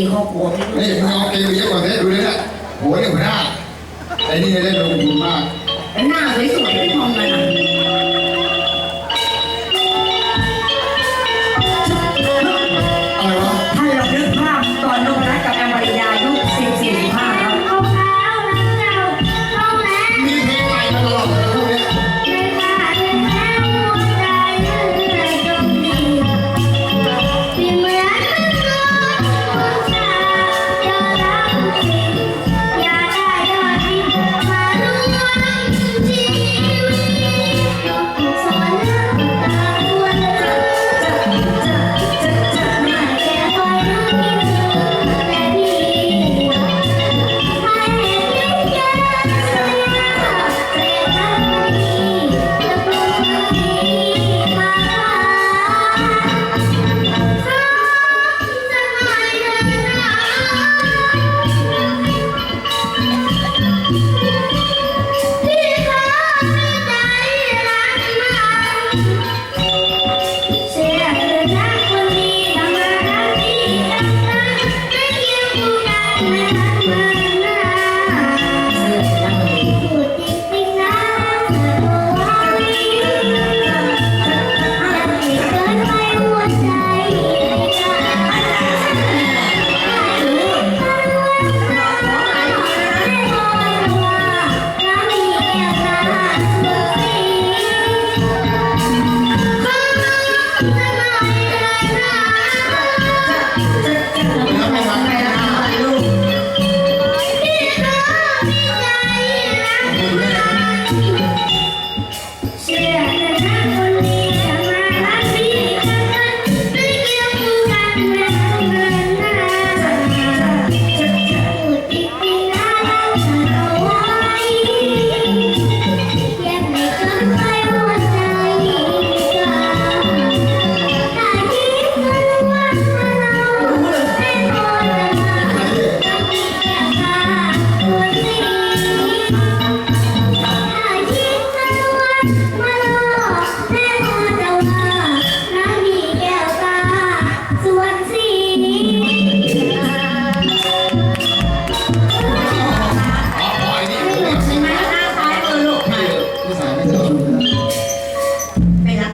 ีครอบครัวพี่นี่มึงเอาเกมไปเยอะกว่าเพชรดูเลยนะโหนี่หัวหน้าไอ้นี่เล่นลง